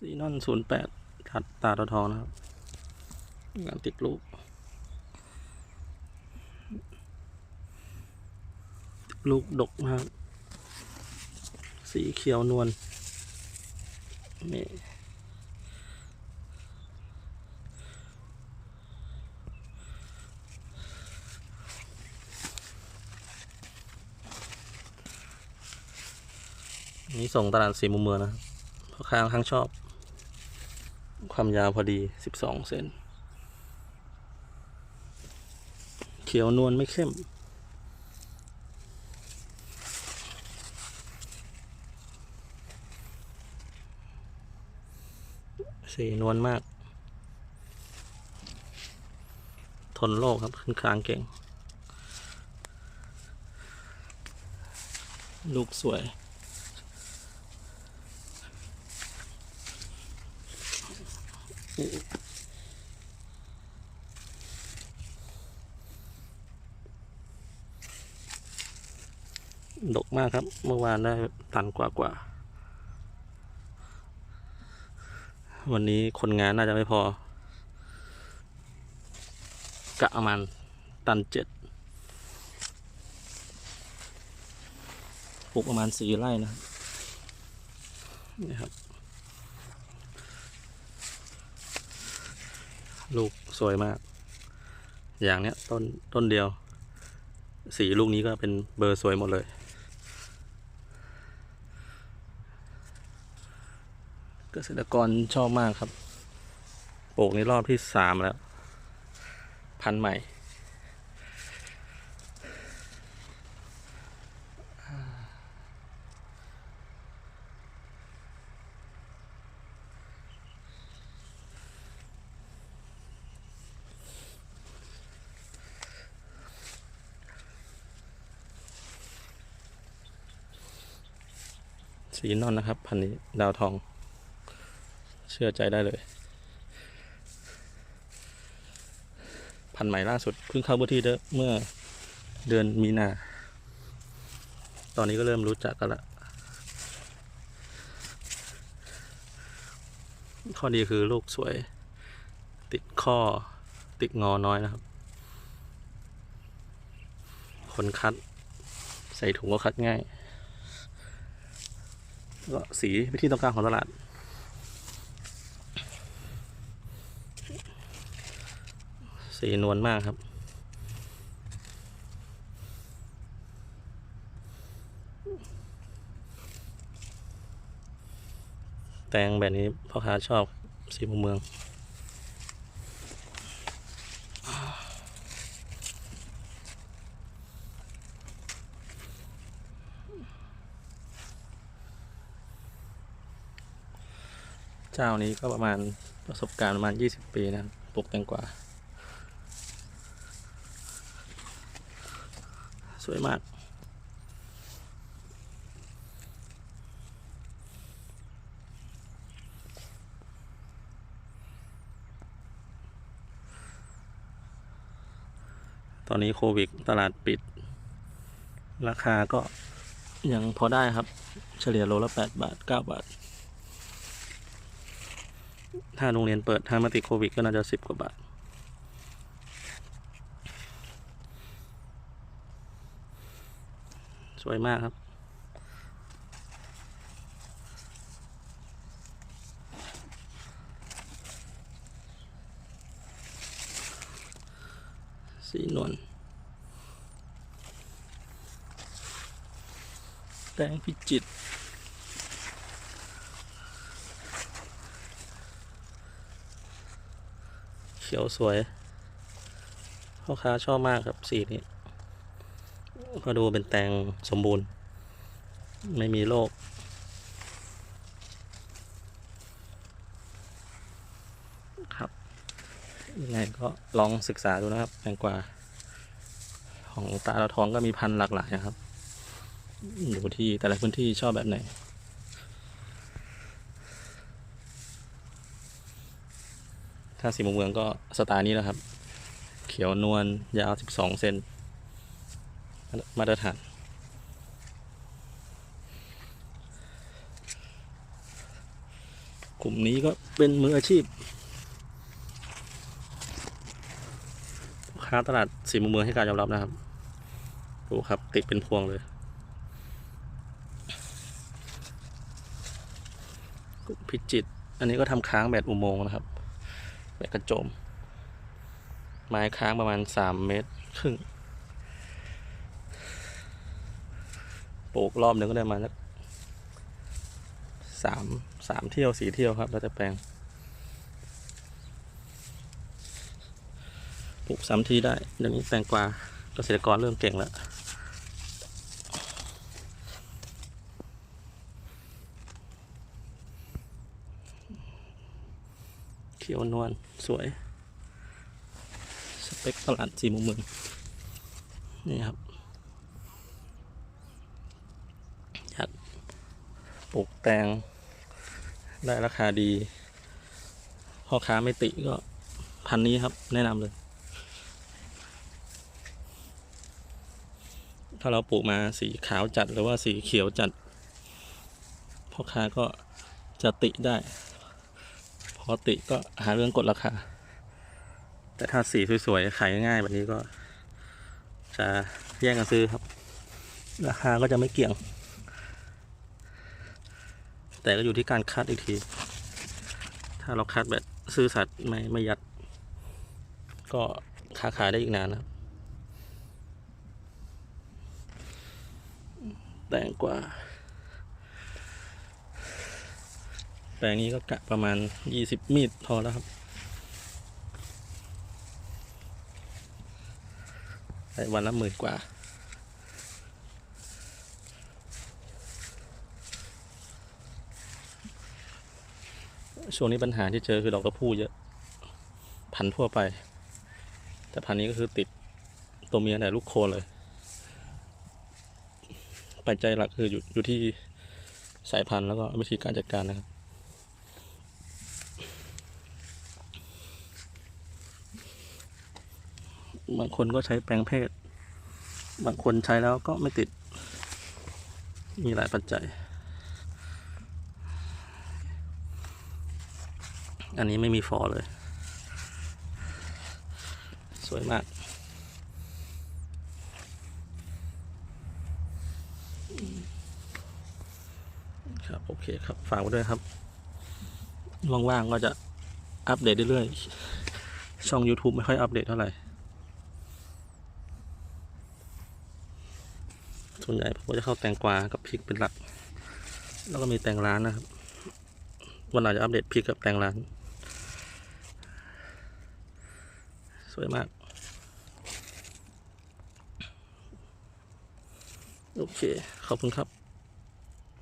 สีนอนศูนย์แปดทัดตาตาทองนะครับงานติดลูกลูกดกมากสีเขียวนวลนี่นี่ส่งตลาดสีมุมเมืองนะครับพ่อค้าข้างชอบ ความยาวพอดีสิบสองเซนเขียวนวลไม่เข้ม สีนวลมาก ทนโลกครับ ขึ้นคลางเก่ง ลูกสวย ดกมากครับ เมื่อวานได้ตันกว่ากว่า วันนี้คนงานน่าจะไม่พอ กะประมาณตันเจ็ดปลูกประมาณสี่ไร่นะครับนี่ครับ ลูกสวยมาก อย่างเนี้ยต้นต้นเดียว สีลูกนี้ก็เป็นเบอร์สวยหมดเลย เกษตรกรชอบมากครับ ปลูกในรอบที่สามแล้ว พันธุ์ใหม่ สีนอนนะครับพันธุ์นี้ดาวทอง เชื่อใจได้เลย พันธุ์ใหม่ล่าสุดเพิ่งเข้าพื้นที่เด้อเมื่อเดือนมีนา ตอนนี้ก็เริ่มรู้จักกันละข้อดีคือลูกสวย ติดข้อติดงอน้อยนะครับ คนคัด ใส่ถุงก็คัดง่าย ก็สีไปนที่ต้องการของตลาด สีนวลมากครับแตงแบบนี้พ่อค้าชอบสีมเมือง เจ้านี้ก็ประมาณประสบการณ์ประมาณ 20 ปีนะปลูกแตงกวาสวยมากตอนนี้โควิดตลาดปิด ราคาก็ยังพอได้ครับ เฉลี่ยโลละ 8 บาท 9 บาท ถ้าโรงเรียนเปิดถ้ามาติดโควิดก็น่าจะสิบกว่าบาท สวยมากครับ สีนวลแตงพิจิตร เขียวสวย พ่อค้าชอบมากครับสีนี้ก็ดูเป็นแตงสมบูรณ์ ไม่มีโรคครับยังไงก็ลองศึกษาดูนะครับแตงกวาของตาเราทองก็มีพันธุ์หลากหลายนะครับอยู่ที่แต่ละพื้นที่ชอบแบบไหน ถ้าสีมุมเมืองก็สไตล์นี้นะครับ เขียวนวลยาว 12 เซนมาตรฐานคลุ่มนี้ก็เป็นมืออาชีพค้าตลาดสีมุมเมืองให้การยอมรับนะครับ ดูครับติดเป็นพวงเลยกลุ่มพิจิต อันนี้ก็ทำค้างแบบอุโมงค์นะครับ แบบกระโจม ไม้ค้างประมาณสามเมตรครึ่งปลูกรอบหนึ่งก็ได้มาสักสามสามเที่ยวสี่เที่ยวครับแล้วแต่แปลงปลูกสามทีได้เดี๋ยวนี้แตงกวาเกษตรกรเริ่มเก่งแล้ว ยวนวลสวย สเปคตลาดสี่มุมเมืองนี่ครับอยากปลูกแตง ได้ราคาดี พ่อค้าไม่ติก็พันนี้ครับ แนะนำเลย ถ้าเราปลูกมาสีขาวจัดหรือว่าสีเขียวจัด พ่อค้าก็จะติได้ พอติก็หาเรื่องกดราคา แต่ถ้าสีสวยๆ ขายง่ายๆแบบนี้ก็ จะแย่งกันซื้อครับ ราคาก็จะไม่เกี่ยง แต่ก็อยู่ที่การคัดอีกที ถ้าเราคัดแบบซื่อสัตย์ไม่ไม่ยัด ก็ค้าขายได้อีกนานนะครับแตงกว่า แปลงนี้ก็กะประมาณยี่สิบมีดพอแล้วครับได้วันละหมื่นกว่า ช่วงนี้ปัญหาที่เจอคือดอกกระพู้เยอะ พันทั่วไป แต่พันนี้ก็คือติดตัวเมียแต่ลูกโคเลย ปัจจัยหลักคืออยู่อยู่ที่สายพันธุ์แล้วก็วิธีการจัดการนะครับ บางคนก็ใช้แปลงเพศ บางคนใช้แล้วก็ไม่ติด มีหลายปัจจัย อันนี้ไม่มีฟอเลย สวยมาก ครับ โอเคครับ ฝากไว้ด้วยครับ ว่างๆก็จะอัปเดตเรื่อยๆ ช่อง YouTube ไม่ค่อยอัปเดตเท่าไหร่ ส่วนใหญ่ผมก็จะเข้าแตงกวากับพริกเป็นหลัก แล้วก็มีแตงร้านนะครับ วันหลังจะอัปเดตพริกกับแตงร้าน สวยมาก โอเค ขอบคุณครับ